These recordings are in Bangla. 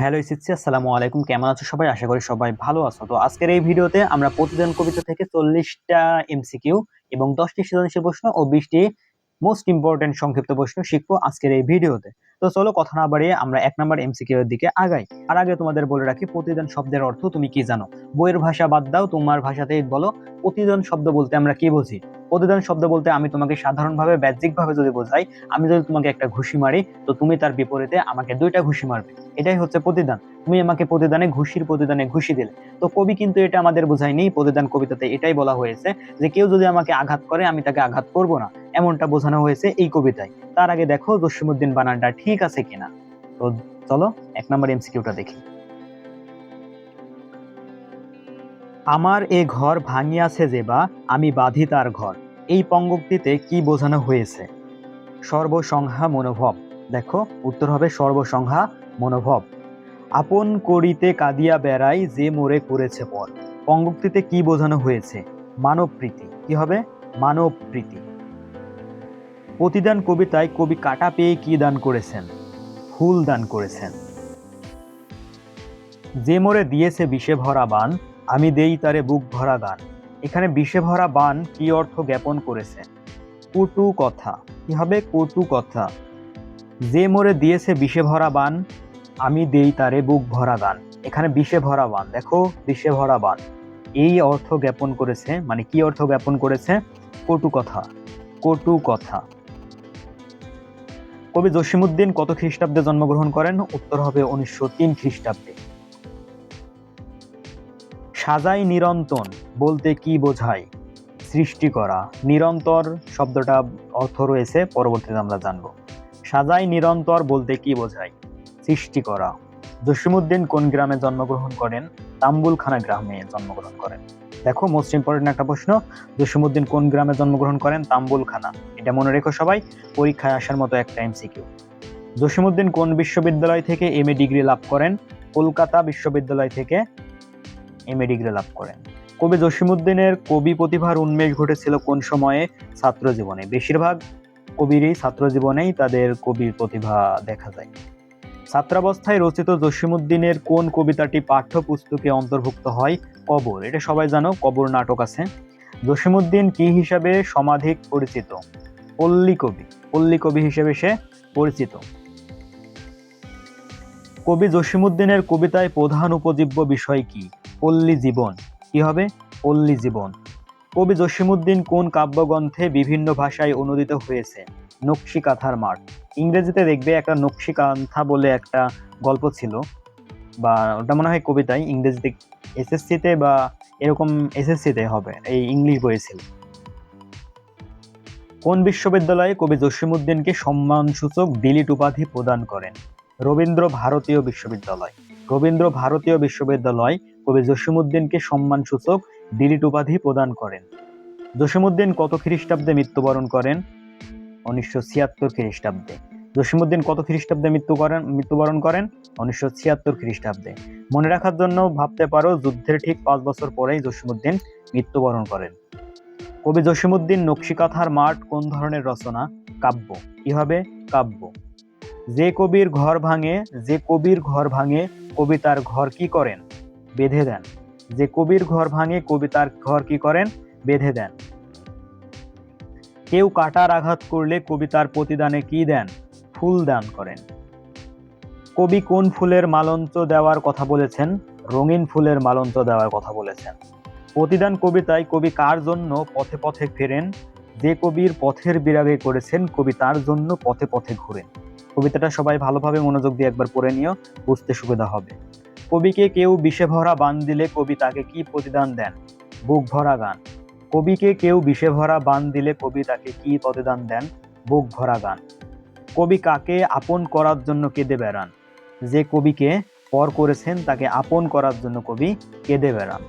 হ্যালো ইসিৎসি আসসালামু আলাইকুম। কেমন আছো সবাই? আশা করি সবাই ভালো আছো। তো আজকের এই ভিডিওতে আমরা প্রতিদিন কবিতা থেকে চল্লিশটা এমসিকিউ এবং দশটি সৃজনশীল প্রশ্ন ও বিশটি মোস্ট ইম্পর্টেন্ট সংক্ষিপ্ত প্রশ্ন শিখব আজকের এই ভিডিওতে। তো চলো কথা না বাড়িয়ে আমরা এক নম্বর এমসিকিউ এর দিকে আগাই। আর আগে তোমাদের বলে রাখি, প্রতিদিন শব্দের অর্থ তুমি কি জানো? বইয়ের ভাষা বাদ দাও, তোমার ভাষাতেই বলো, প্রতিদিন শব্দ বলতে আমরা কি বুঝি? প্রতিদিন শব্দ বলতে আমি তোমাকে সাধারণভাবে ভাবে যদি বোঝাই, আমি যদি তোমাকে একটা ঘুষি মারি, তো তুমি তার বিপরীতে আমাকে দুইটা ঘুষি মারবে। এটাই হচ্ছে প্রতিদান। তুমি আমাকে প্রতিদানে ঘুষির প্রতিদানে ঘুষি দিলে। তো কবি কিন্তু এটা আমাদের বোঝায়নি, প্রতিদান কবিতাতে এটাই বলা হয়েছে যে কেউ যদি আমাকে আঘাত করে, আমি তাকে আঘাত করব না। এমনটা বোঝানো হয়েছে এই কবিতায়। তার আগে দেখো জসিমুদ্দিন বানানটা ঠিক আছে কিনা। তো চলো, এক নম্বর এমসিকিউটা দেখি। আমার এ ঘর ভাঙিয়াছে যে বা আমি বাঁধি তার ঘর। এই পঙ্গক্তিতে কি বোঝানো হয়েছে? সর্বসংহা মনোভব। দেখো, উত্তর হবে সর্বসংহা মনোভব। আপন করিতে কাঁদিয়া বেড়াই যে মোরে করেছে পর পঙ্গক্তিতে কি বোঝানো হয়েছে? মানব প্রীতি কি হবে? মানব প্রীতি প্রতিদান কবিতায় কবি কাটা পেয়ে কি দান করেছেন? ফুল দান করেছেন। যে মোরে দিয়েছে বিষে ভরা বান আমি দেই তারে বুক ভরা গান। এখানে বিষে ভরা বান কি অর্থ জ্ঞাপন করেছে? কটু কথা। কি হবে কটু কথা? যে মোরে দিয়েছে বিষে ভরা বান, আমি দেই তারে বুক ভরা গান। এখানে বিষে ভরা বান। দেখো, বিষে ভরা বান। এই অর্থ জ্ঞাপন করেছে মানে কি অর্থ জ্ঞাপন করেছে? কটু কথা। কটু কথা। কবি জসিমুদ্দিন কত খ্রিস্টাব্দে জন্মগ্রহণ করেন? উত্তর হবে উনিশশো তিন খ্রিস্টাব্দে। সাজাই নিরন্তন বলতে কি বোঝায়? সৃষ্টি করা। নিরন্তর শব্দটা অর্থ রয়েছে, পরবর্তীতে আমরা জানব। সাজাই নিরন্তর বলতে কি বোঝায়? সৃষ্টি করা। জসিমুদ্দিন কোন গ্রামে জন্মগ্রহণ করেন? তাম্বুলখানা গ্রামে জন্মগ্রহণ করেন। দেখো মোস্ট ইম্পর্টেন্ট একটা প্রশ্ন। জসিমুদ্দিন কোন গ্রামে জন্মগ্রহণ করেন? তাম্বুলখানা। এটা মনে রেখো সবাই, পরীক্ষায় আসার মতো একটা এমসিকিউ জসিমুদ্দিন কোন বিশ্ববিদ্যালয় থেকে এম ডিগ্রি লাভ করেন? কলকাতা বিশ্ববিদ্যালয় থেকে এম ডিগ্রি লাভ করেন। কবি জসিমুদ্দিনের কবি প্রতিভার উন্মেষ ঘটেছিল কোন সময়ে? ছাত্র জীবনে। বেশিরভাগ কবিরই ছাত্র জীবনেই তাদের কবির প্রতিভা দেখা যায়। ছাত্রাবস্থায় রচিত জসিমুদ্দিনের কোন কবিতাটি পাঠ্যপুস্তকে অন্তর্ভুক্ত হয়? কবর। এটা সবাই জানো, কবর নাটক আছে। জসিমুদ্দিন কি হিসাবে সমাধিক পরিচিত? পল্লী কবি। পল্লী কবি হিসেবে সে পরিচিত। কবি জসিমুদ্দিনের কবিতায় প্রধান উপজীব্য বিষয় কি? পল্লী জীবন। কি হবে? পল্লী জীবন। কবি জসিমুদ্দিন কোন কাব্যগ্রন্থে বিভিন্ন ভাষায় অনুদিত হয়েছে? নকশি কাঁথার মাঠ। ইংরেজিতে দেখবে একটা নকশি কান্থা বলে একটা গল্প ছিল। বা ওটা মনে হয় কবিতায়, ইংরেজিতে এসএসসিতে বা এরকম এসএসসিতে হবে, এই ইংলিশ বইয়ে ছিল। কোন বিশ্ববিদ্যালয়ে কবি জসিমুদ্দিনকে সম্মানসূচক ডিলিট উপাধি প্রদান করেন? রবীন্দ্র ভারতীয় বিশ্ববিদ্যালয়। রবীন্দ্র ভারতীয় বিশ্ববিদ্যালয় কবি জসিমুদ্দিনকে সম্মানসূচক ডিলিট উপাধি প্রদান করেন। জসিমুদ্দিন কত খ্রিস্টাব্দে মৃত্যুবরণ করেন? উনিশশো ছিয়াত্তর খ্রিস্টাব্দে। জসিমুদ্দিন কত খ্রিস্টাব্দে মৃত্যু করেন মৃত্যুবরণ করেন? উনিশশো ছিয়াত্তর খ্রিস্টাব্দে। মনে রাখার জন্য ভাবতে পারো, যুদ্ধের ঠিক পাঁচ বছর পরেই জসিমুদ্দিন মৃত্যুবরণ করেন। কবি জসিমুদ্দিন নকশিকাথার মাঠ কোন ধরনের রচনা? কাব্য। কি হবে কাব্য। যে কবির ঘর ভাঙে যে কবির ঘর ভাঙে, কবি তার ঘর কি করেন? বেঁধে দেন। যে কবির ঘর ভাঙে কবি তার ঘর কি করেন? বেঁধে দেন। কেউ কাটার আঘাত করলে কবি তার প্রতিদানে কি দেন? ফুল দান করেন। কবি কোন ফুলের মালঞ্চ দেওয়ার কথা বলেছেন? রঙিন ফুলের মালঞ্চ দেওয়ার কথা বলেছেন। প্রতিদান কবিতায় কবি কার জন্য পথে পথে ফেরেন? যে কবির পথের বিরাগে করেছেন, কবি তার জন্য পথে পথে ঘুরেন। কবিতাটা সবাই ভালোভাবে মনোযোগ দিয়ে একবার পড়ে নিও, বুঝতে সুবিধা হবে। কবিকে কেউ বিষে ভরা বান দিলে কবি তাকে কি প্রতিদান দেন? বুক ভরা গান। কবিকে কেউ বিষে ভরা বান দিলে কবি তাকে কি প্রতিদান দেন? বুক ভরা গান। কবি কাকে আপন করার জন্য কেঁদে বেড়ান? যে কবিকে পর করেছেন তাকে আপন করার জন্য কবি কেঁদে বেড়ান।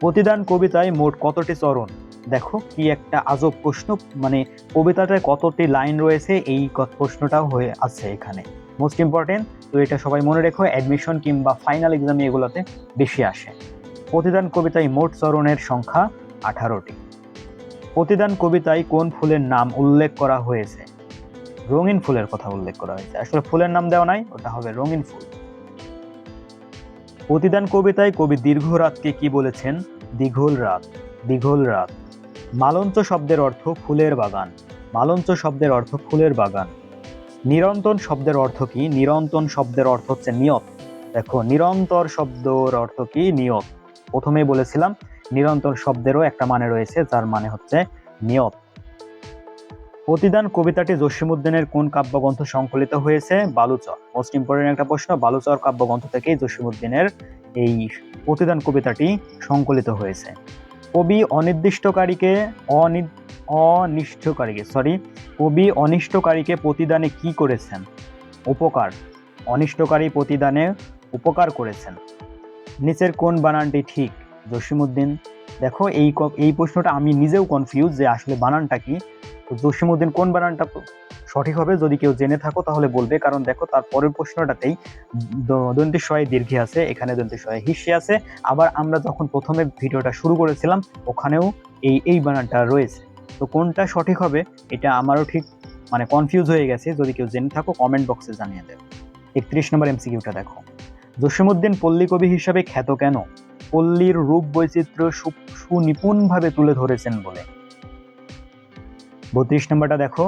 প্রতিদান কবিতায় মোট কতটি চরণ? দেখো, কি একটা আজব প্রশ্ন মানে কবিতাটায় কতটি লাইন রয়েছে, এই প্রশ্নটাও হয়ে আছে এখানে। মোস্ট ইম্পর্টেন্ট তো এটা সবাই মনে রেখো অ্যাডমিশন কিংবা ফাইনাল এক্সামে এগুলোতে বেশি আসে। প্রতিদান কবিতায় মোট চরণের সংখ্যা আঠারোটি। প্রতিদান কবিতায় কোন ফুলের নাম উল্লেখ করা হয়েছে? রঙিন ফুলের কথা উল্লেখ করা হয়েছে। আসলে ফুলের নাম দেওয়া নাই, ওটা হবে রঙিন ফুল। প্রতিদান কবিতায় কবি দীর্ঘ রাতকে কি বলেছেন? দীঘল রাত দীঘল রাত। মালঞ্চ শব্দের অর্থ ফুলের বাগান। মালঞ্চ শব্দের অর্থ ফুলের বাগান। নিরন্তন শব্দের অর্থ কি? নিরন্তন শব্দের অর্থ হচ্ছে নিয়ত। দেখো, নিরন্তর শব্দর অর্থ কি? নিয়ত। প্রথমেই বলেছিলাম, নিরন্তর শব্দেরও একটা মানে রয়েছে, যার মানে হচ্ছে নিয়ত। প্রতিদান কবিতাটি জসীমউদ্দিনের কোন কাব্যগ্রন্থ সংকলিত হয়েছে? বালুচর। মোস্ট ইম্পর্টেন্ট একটা প্রশ্ন, বালুচর কাব্যগ্রন্থ থেকেই জসীমউদ্দিনের এই প্রতিদান কবিতাটি সংকলিত হয়েছে। কবি অনির্দিষ্টকারীকে অনি অনিষ্ঠকারীকে সরি কবি অনিষ্টকারীকে প্রতিদানে কি করেছেন? উপকার, অনিষ্টকারী প্রতিদানে উপকার করেছেন। নিচের কোন বানানটি ঠিক? জসিমুদ্দিন দেখো এই এই প্রশ্নটা আমি নিজেও কনফিউজ যে আসলে বানানটা কি। তো জসীমউদ্দিন, কোন বানানটা সঠিক হবে? যদি কেউ জেনে থাকো তাহলে বলবে, কারণ দেখো তার পরের প্রশ্নটাতেই দ- দন্তের দীর্ঘে আছে, এখানে দন্তের সয়ে হিসে আছে। আবার আমরা যখন প্রথমে ভিডিওটা শুরু করেছিলাম, ওখানেও এই এই বানানটা রয়েছে। তো কোনটা সঠিক হবে, এটা আমারও ঠিক মানে কনফিউজ হয়ে গেছে। যদি কেউ জেনে থাকো কমেন্ট বক্সে জানিয়ে দেবে। একত্রিশ নম্বর এমসিকিউটা দেখো। জসীমউদ্দিন পল্লী কবি হিসাবে খ্যাত কেন? পল্লীর রূপ বৈচিত্র্য সুনিপুণভাবে তুলে ধরেছেন বলে। বত্রিশ নম্বরটা দেখো।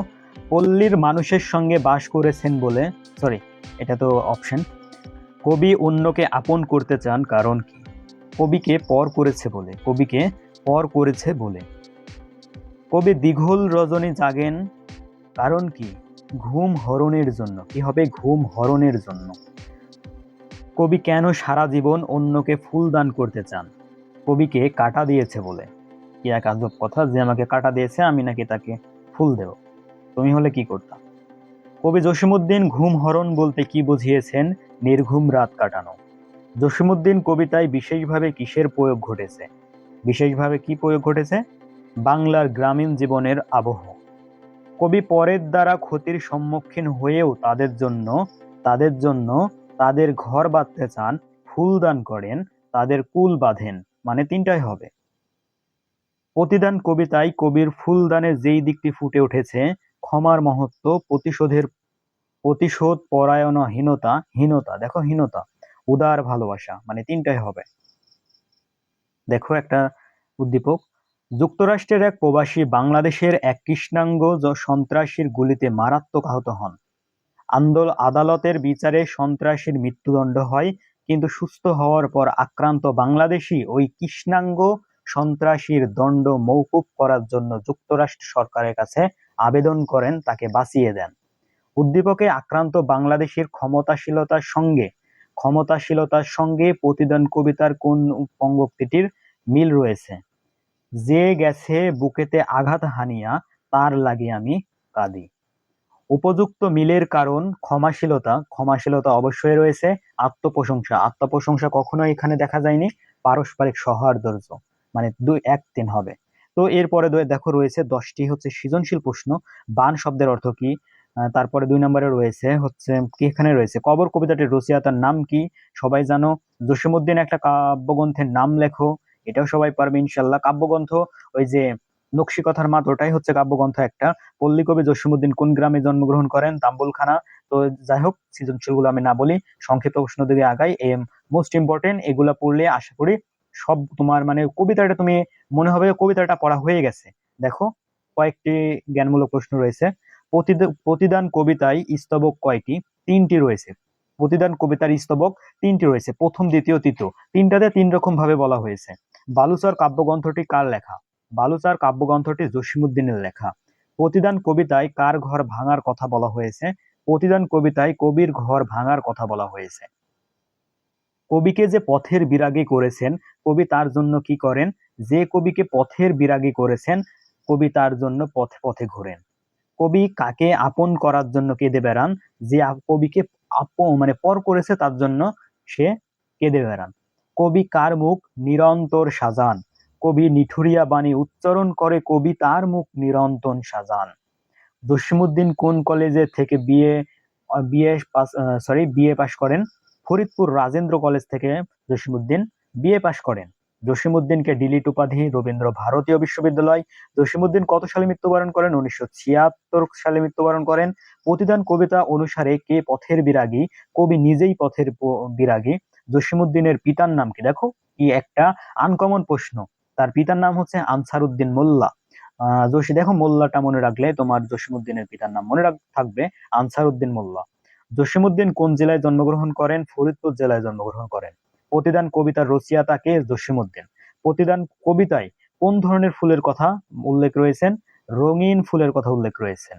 পল্লীর মানুষের সঙ্গে বাস করেছেন বলে সরি এটা তো অপশন কবি অন্যকে আপন করতে চান কারণ কি? কবিকে পর করেছে বলে, কবিকে পর করেছে বলে। কবি দীঘল রজনী জাগেন? কারণ কি? ঘুম হরণের জন্য। কি হবে? ঘুম হরণের জন্য। কবি কেন সারা জীবন অন্যকে ফুল দান করতে চান? কবিকে কাটা দিয়েছে বলে। কি এক আজব কথা যে আমাকে কাটা দিয়েছে, আমি নাকি তাকে ফুল দেব। তুমি হলে কি করতাম? কবি জসীমউদ্দিন ঘুম হরণ বলতে কি বুঝিয়েছেন? নির্ঘুম রাত কাটানো। জসীমউদ্দিন কবিতায় বিশেষভাবে কিসের প্রয়োগ ঘটেছে? বিশেষভাবে কি প্রয়োগ ঘটেছে? বাংলার গ্রামীণ জীবনের আবহ। কবি পরের দ্বারা ক্ষতির সম্মুখীন হয়েও তাদের জন্য তাদের জন্য তাদের ঘর বাঁধতে চান, ফুল দান করেন, তাদের কুল বাঁধেন মানে তিনটাই হবে। প্রতিদান কবিতায় কবির ফুলদানের যেই দিকটি ফুটে উঠেছে, ক্ষমার মহত্ব, প্রতিশোধের, প্রতিশোধ, পরায়ণহীনতা, হীনতা, দেখো হীনতা, উদার ভালোবাসা মানে তিনটাই হবে। দেখো একটা উদ্দীপক যুক্তরাষ্ট্রের এক প্রবাসী বাংলাদেশের এক কৃষ্ণাঙ্গ সন্ত্রাসীর গুলিতে মারাত্মক আহত হন। আন্দোল আদালতের বিচারে সন্ত্রাসীর মৃত্যুদণ্ড হয়, কিন্তু সুস্থ হওয়ার পর আক্রান্ত বাংলাদেশি ওই কৃষ্ণাঙ্গ সন্ত্রাসীর দণ্ড মৌকুব করার জন্য যুক্তরাষ্ট্র সরকারের কাছে আবেদন করেন, তাকে বাঁচিয়ে দেন। উদ্দীপকে আক্রান্ত বাংলাদেশের ক্ষমতাশীলতার সঙ্গে ক্ষমতাশীলতার সঙ্গে প্রতিদান কবিতার কোন পঙ্গক্তিটির মিল রয়েছে? যে গেছে বুকেতে আঘাত হানিয়া, তার লাগি আমি কাঁদি। উপযুক্ত মিলের কারণ ক্ষমাশীলতা ক্ষমাশীলতা অবশ্যই রয়েছে, আত্মপ্রশংসা। আত্মপ্রশংসা কখনো এখানে দেখা যায়নি, পারস্পরিক সৌহার্দ্য মানে দুই, এক তিন হবে। তো এরপরে দেখো রয়েছে দশটি হচ্ছে সৃজনশীল প্রশ্ন, বান শব্দের অর্থ কি? তারপরে দুই নম্বরে রয়েছে হচ্ছে কি এখানে রয়েছে? কবর কবিতাটির রচয়িতার নাম কি? সবাই জানো, জসীমউদ্দিন একটা কাব্যগ্রন্থের নাম লেখো এটাও সবাই পারবে, ইনশাল্লাহ। কাব্যগ্রন্থ, ওই যে নকশি কথার মাত ওটাই হচ্ছে কাব্যগ্রন্থ একটা। পল্লী কবি জসীমউদ্দিন কোন গ্রামে জন্মগ্রহণ করেন? তাম্বুলখানা। তো যাই হোক, সৃজনশীলগুলো আমি না বলি, সংক্ষিপ্ত প্রশ্ন দিকে আগাই। এম মোস্ট ইম্পর্টেন্ট এগুলা পড়লে আশা করি সব তোমার মানে কবিতাটা তুমি মনে হবে কবিতাটা পড়া হয়ে গেছে। দেখো, কয়েকটি জ্ঞানমূলক প্রশ্ন রয়েছে। প্রতিদ- প্রতিদান কবিতায় স্তবক কয়টি? তিনটি রয়েছে। প্রতিদান কবিতার স্তবক তিনটি রয়েছে। প্রথম, দ্বিতীয়, তৃতীয়। তিনটাতে তিন রকম ভাবে বলা হয়েছে। বালুচর কাব্যগ্রন্থটি কার লেখা? বালুচর কাব্যগ্রন্থটি জসীমউদ্দিনের লেখা। প্রতিদান কবিতায় কার ঘর ভাঙার কথা বলা হয়েছে? প্রতিদান কবিতায় কবির ঘর ভাঙার কথা বলা হয়েছে। কবিকে যে পথের বিরাগী করেছেন, কবি তার জন্য কি করেন? যে কবিকে পথের বিরাগী করেছেন, কবি তার জন্য পথে পথে ঘোরেন। কবি কাকে আপন করার জন্য কেঁদে বেড়ান? যে আপ- কবিকে আপন মানে পর করেছে তার জন্য সে কেঁদে বেড়ান। কবি কার মুখ নিরন্তর সাজান? কবি নিঠুরিয়া বাণী উচ্চারণ করে, কবি তার মুখ নিরন্তন সাজান। জসীমউদ্দিন কোন কলেজে থেকে BA BA pass sorry BA pass করেন? ফরিদপুর রাজেন্দ্র কলেজ থেকে জসীমউদ্দিন বিএ পাশ করেন। জসিমুদ্দিনকে ডিলিট উপাধি রবীন্দ্র ভারতীয় বিশ্ববিদ্যালয়। জসিমুদ্দিন কত সালে মৃত্যুবরণ করেন? উনিশশো ছিয়াত্তর সালে মৃত্যুবরণ করেন। প্রতিদান কবিতা অনুসারে কে পথের বিরাগী? কবি নিজেই পথের বিরাগী। জসিমুদ্দিনের পিতার নাম কি? দেখো, কি একটা আনকমন প্রশ্ন। তার পিতার নাম হচ্ছে আনসারউদ্দিন মোল্লা। আহ দেখো মোল্লাটা মনে রাখলে তোমার জসিমুদ্দিনের পিতার নাম মনে রাখ থাকবে আনসারউদ্দিন মোল্লা। জসিমুদ্দিন কোন জেলায় জন্মগ্রহণ করেন? ফরিদপুর জেলায় জন্মগ্রহণ করেন। প্রতিদান কবিতার রচয়িতা কে জসিমুদ্দিন প্রতিদান কবিতায় কোন ধরনের ফুলের কথা উল্লেখ রয়েছেন? রঙিন ফুলের কথা উল্লেখ রয়েছেন,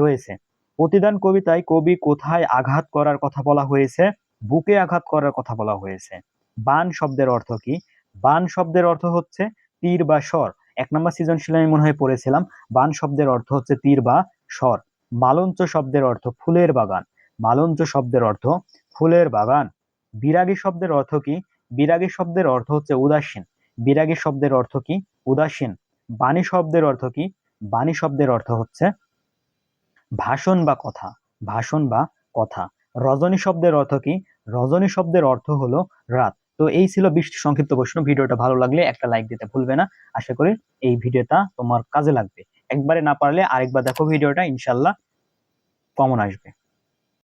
রয়েছে। প্রতিদান কবিতায় কবি কোথায় আঘাত করার কথা বলা হয়েছে? বুকে আঘাত করার কথা বলা হয়েছে বান শব্দের অর্থ কি বান শব্দের অর্থ হচ্ছে তীর বা স্বর এক নম্বর সৃজনশীল আমি মনে হয় পড়েছিলাম বান শব্দের অর্থ হচ্ছে তীর বা স্বর মালঞ্চ শব্দের অর্থ ফুলের বাগান মালঞ্চ শব্দের অর্থ ফুলের বাগান বিরাগী শব্দের অর্থ কি বিরাগী শব্দের অর্থ হচ্ছে উদাসীন বিরাগী শব্দের অর্থ কি উদাসীন বাণী শব্দের অর্থ কি বাণী শব্দের অর্থ হচ্ছে ভাষণ বা কথা ভাষণ বা কথা রজনী শব্দের অর্থ কি? রজনী শব্দের অর্থ হলো রাত। তো এই ছিল বিশ সংক্ষিপ্ত প্রশ্ন। ভিডিওটা ভালো লাগলে একটা লাইক দিতে ভুলবে না। আশা করি এই ভিডিওটা তোমার কাজে লাগবে। একবারে না পারলে আরেকবার দেখো ভিডিওটা ইনশাল্লাহ কমন আসবে।